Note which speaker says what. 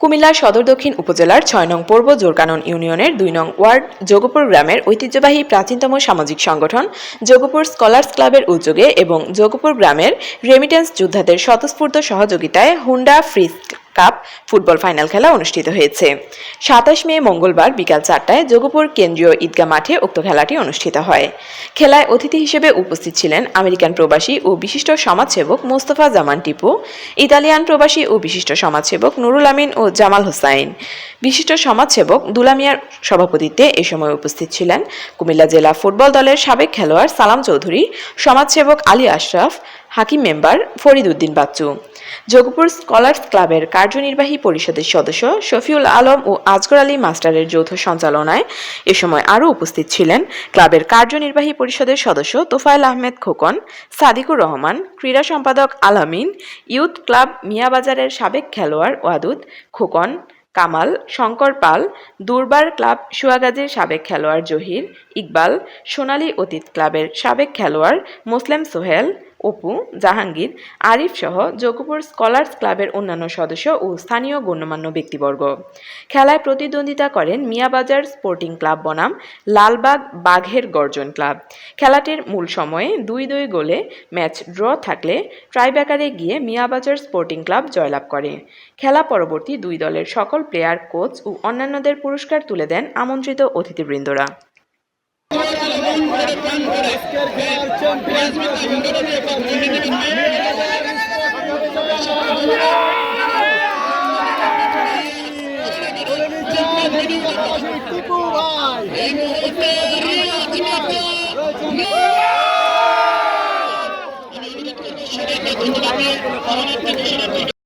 Speaker 1: কুমিল্লা সদর দক্ষিণ উপজেলার ছয় নং পূর্ব জোরকানন ইউনিয়নের দুই নং ওয়ার্ড যোগপুর গ্রামের ঐতিহ্যবাহী প্রাচীনতম সামাজিক সংগঠন যোগপুর স্কলার্স ক্লাবের উদ্যোগে এবং যোগপুর গ্রামের রেমিটেন্স যোদ্ধাদের স্বতঃস্ফূর্ত সহযোগিতায় হুন্ডা ফ্রিজ কাপ ফুটবল ফাইনাল খেলা অনুষ্ঠিত হয়েছে। সাতাশ মে মঙ্গলবার বিকাল চারটায় যোগপুর কেন্দ্রীয় ঈদগা মাঠে উক্ত খেলাটি অনুষ্ঠিত হয়। খেলায় অতিথি হিসেবে উপস্থিত ছিলেন আমেরিকান প্রবাসী ও বিশিষ্ট সমাজসেবক মোস্তফা জামান টিপু, ইতালিয়ান প্রবাসী ও বিশিষ্ট সমাজসেবক নুরুল আমিন ও জামাল হোসাইন। বিশিষ্ট সমাজসেবক দুলামিয়ার সভাপতিত্বে এ সময় উপস্থিত ছিলেন কুমিল্লা জেলা ফুটবল দলের সাবেক খেলোয়াড় সালাম চৌধুরী, সমাজসেবক আলী আশরাফ, হাকিম মেম্বার ফরিদ উদ্দিন বাচ্চু। যোগপুর স্কলার্স ক্লাবের কার্যনির্বাহী পরিষদের সদস্য শফিউল আলম ও আজগর আলী মাস্টারের যৌথ সঞ্চালনায় এ সময় আরও উপস্থিত ছিলেন। ক্লাবের কার্যনির্বাহী পরিষদের সদস্য তোফায়েল আহমেদ খোকন, সাদিকুর রহমান, ক্রীড়া সম্পাদক আলামিন, ইউথ ক্লাব মিয়াবাজারের সাবেক খেলোয়াড় ওয়াদুদ খোকন, কামাল, শঙ্কর পাল, দুর্বার ক্লাব সুয়াগাজীর সাবেক খেলোয়াড় জহির ইকবাল, সোনালী অতীত ক্লাবের সাবেক খেলোয়াড় মুসলেম সোহেল অপু, জাহাঙ্গীর, আরিফ সহ যোগপুর স্কলার্স ক্লাবের অন্যান্য সদস্য ও স্থানীয় গণ্যমান্য ব্যক্তিবর্গ। খেলায় প্রতিদ্বন্দ্বিতা করেন মিয়াবাজার স্পোর্টিং ক্লাব বনাম, লালবাগ বাঘের গর্জন ক্লাব। খেলাটির মূল সময়ে দুই দুই গোলে ম্যাচ ড্র থাকলে ট্রাইব্যাকারে গিয়ে মিয়াবাজার স্পোর্টিং ক্লাব জয়লাভ করে। খেলা পরবর্তী দুই দলের সকল প্লেয়ার, কোচ ও অন্যান্যদের পুরস্কার তুলে দেন আমন্ত্রিত অতিথিবৃন্দরা।
Speaker 2: টিপু ভাই।
Speaker 3: এই মুহূর্তে সবাইকে ধন্যবাদ